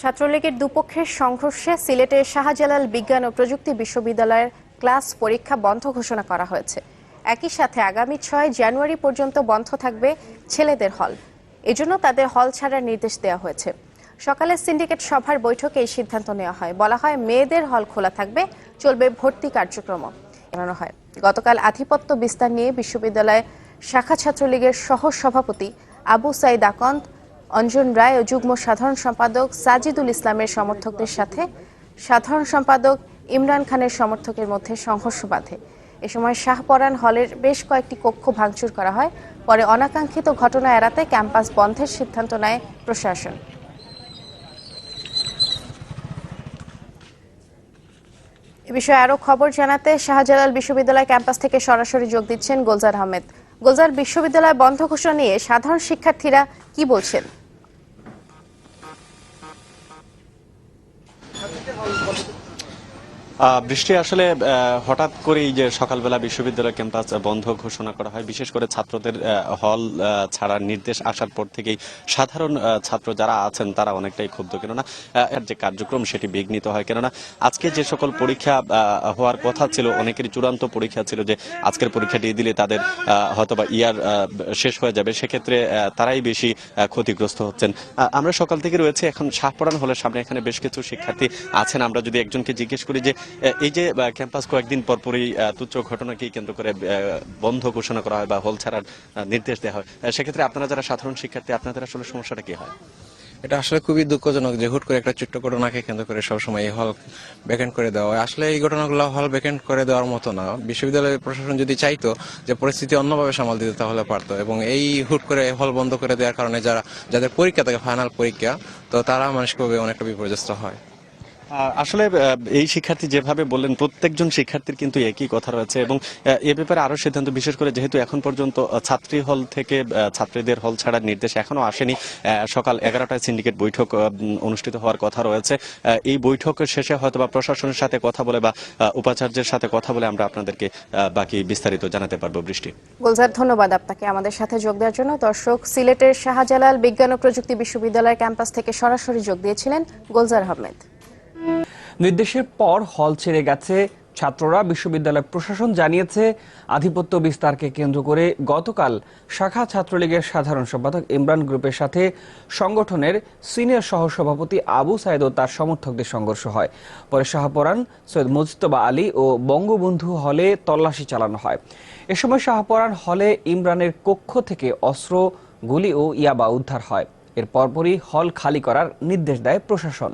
ছাত্রলীগের দুপক্ষের সংঘর্ষে সিলেটের শাহজালাল বিজ্ঞান ও প্রযুক্তি বিশ্ববিদ্যালয়ের ক্লাস পরীক্ষা বন্ধ ঘোষণা করা হয়েছে। একই সাথে আগামী ছয় জানুয়ারি পর্যন্ত বন্ধ থাকবে ছেলেদের হল। এজন্য তাদের হল ছাড়ার নির্দেশ দেওয়া হয়েছে। সকালে সিন্ডিকেট সভার বৈঠকে এই সিদ্ধান্ত নেওয়া হয়। বলা হয়, মেয়েদের হল খোলা থাকবে, চলবে ভর্তি কার্যক্রম। জানানো হয়, গতকাল আধিপত্য বিস্তার নিয়ে বিশ্ববিদ্যালয় শাখা ছাত্রলীগের সহ সভাপতি আবু সাইদ আকন্দ অঞ্জন রায় ও যুগ্ম সাধারণ সম্পাদক সাজিদুল ইসলামের সমর্থকদের সাথে। সাধারণ সম্পাদক ইমরান খানের সমর্থকের মধ্যে সংঘর্ষ বাধে। এ সময় শাহপরান হলের বেশ কয়েকটি কক্ষ ভাঙচুর করা হয়। পরে অনাকাঙ্ক্ষিত ঘটনা এড়াতে ক্যাম্পাস বন্ধের সিদ্ধান্ত নেয় প্রশাসন। এ বিষয়ে আরও খবর জানাতে শাহজালাল বিশ্ববিদ্যালয় ক্যাম্পাস থেকে সরাসরি যোগ দিচ্ছেন গোলজার আহমেদ। গোলজার বিশ্ববিদ্যালয় বন্ধ ঘোষণা নিয়ে সাধারণ শিক্ষার্থীরা কি বলছেন? Thank you. বৃষ্টি আসলে হঠাৎ করেই যে সকালবেলা বিশ্ববিদ্যালয় ক্যাম্পাস বন্ধ ঘোষণা করা হয়, বিশেষ করে ছাত্রদের হল ছাড়ার নির্দেশ আসার পর থেকেই সাধারণ ছাত্র যারা আছেন তারা অনেকটাই ক্ষুব্ধ। কেননা এর যে কার্যক্রম সেটি বিঘ্নিত হয়। কেননা, আজকে যে সকল পরীক্ষা হওয়ার কথা ছিল, অনেকেরই চূড়ান্ত পরীক্ষা ছিল যে আজকের পরীক্ষাটি দিলে তাদের হয়তোবা ইয়ার শেষ হয়ে যাবে। সেক্ষেত্রে তারাই বেশি ক্ষতিগ্রস্ত হচ্ছেন। আমরা সকাল থেকে রয়েছে। এখন শাহপরান হলের সামনে এখানে বেশ কিছু শিক্ষার্থী আছেন। আমরা যদি একজনকে জিজ্ঞেস করি যে এই যে ক্যাম্পাস কয়েকদিন পর পরই তুচ্ছ ঘটনাকে কেন্দ্র করে বন্ধ ঘোষণা করা হয় বা হল ছাড়ার নির্দেশ দেওয়া হয়। সেক্ষেত্রে আপনারা যারা সাধারণ শিক্ষার্থী, আপনাদের আসলে সমস্যাটা কি হয়? এটা আসলে খুবই দুঃখজনক যে হুট করে একটা ছোট্ট ঘটনাকে কেন্দ্র করে সবসময় এই হল ভ্যাকেন্ট করে দেওয়া হয়। আসলে এই ঘটনাগুলো হল ভ্যাকেন্ট করে দেওয়ার মতো না। বিশ্ববিদ্যালয়ের প্রশাসন যদি চাইতো যে পরিস্থিতি অন্যভাবে সামাল দিতে, তাহলে পারতো। এবং এই হুট করে হল বন্ধ করে দেওয়ার কারণে যারা, যাদের পরীক্ষা থাকে ফাইনাল পরীক্ষা, তো তারা মানসিকভাবে অনেকটা বিপর্যস্ত হয়। আসলে এই শিক্ষার্থী যেভাবে বললেন, প্রত্যেকজন শিক্ষার্থীর কিন্তু একই কথা রয়েছে এবং এ ব্যাপারে আরও সিদ্ধান্ত, বিশেষ করে যেহেতু এখন পর্যন্ত ছাত্রী হল থেকে ছাত্রীদের হল ছাড়ার নির্দেশ এখনও আসেনি সকাল এগারোটায় সিন্ডিকেট বৈঠক অনুষ্ঠিত হওয়ার কথা রয়েছে এই বৈঠকের শেষে হয়তো বা প্রশাসনের সাথে কথা বলে বা উপাচার্যের সাথে কথা বলে আমরা আপনাদেরকে বাকি বিস্তারিত জানাতে পারব বৃষ্টি। গোলজার, ধন্যবাদ আপনাকে আমাদের সাথে যোগ দেওয়ার জন্য। দর্শক, সিলেটের শাহজালাল বিজ্ঞান ও প্রযুক্তি বিশ্ববিদ্যালয়ের ক্যাম্পাস থেকে সরাসরি যোগ দিয়েছিলেন গোলজার আহমেদ। নির্দেশের পর হল ছেড়ে গেছে। ছাত্ররা, বিশ্ববিদ্যালয় প্রশাসন জানিয়েছে, আধিপত্য বিস্তারকে কেন্দ্র করে গতকাল শাখা ছাত্রলীগের সাধারণ সম্পাদক ইমরান গ্রুপের সাথে সংগঠনের সিনিয়র সহসভাপতি আবু সাইদ ও তার সমর্থকদের সংঘর্ষ হয়। পরে শাহপরান, সৈয়দ মুজতবা আলী ও বঙ্গবন্ধু হলে তল্লাশি চালানো হয়। এ সময় শাহপরান হলে ইমরানের কক্ষ থেকে অস্ত্র, গুলি ও ইয়াবা উদ্ধার হয়। এর পরপরই হল খালি করার নির্দেশ দেয় প্রশাসন।